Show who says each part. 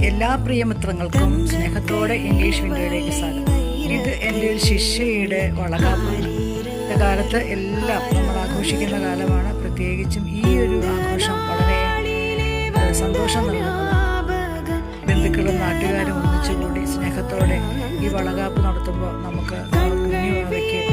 Speaker 1: എല്ലാ പ്രിയമിത്രങ്ങൾക്കും സ്നേഹത്തോടെ ഇംഗ്ലീഷ് വിൻഡോയിലേക്ക് സ്വാഗതം. ഇത് എന്റെ ഒരു ശിഷ്യയുടെ വളകാപ്പാണ് ഇന്നത്തെ കാലത്ത് എല്ലാം നമ്മൾ ആഘോഷിക്കുന്ന കാലമാണ്. പ്രത്യേകിച്ചും ഈ ഒരു ആഘോഷം വളരെ സന്തോഷം നൽകുന്നതാണ്. ബന്ധുക്കളും നാട്ടുകാരും ഒന്നിച്ചുകൂടി സ്നേഹത്തോടെ ഈ വളകാപ്പ് നടത്തുമ്പോൾ നമുക്ക് കുഞ്ഞുവാവയ്ക്ക് ആയുസ്സും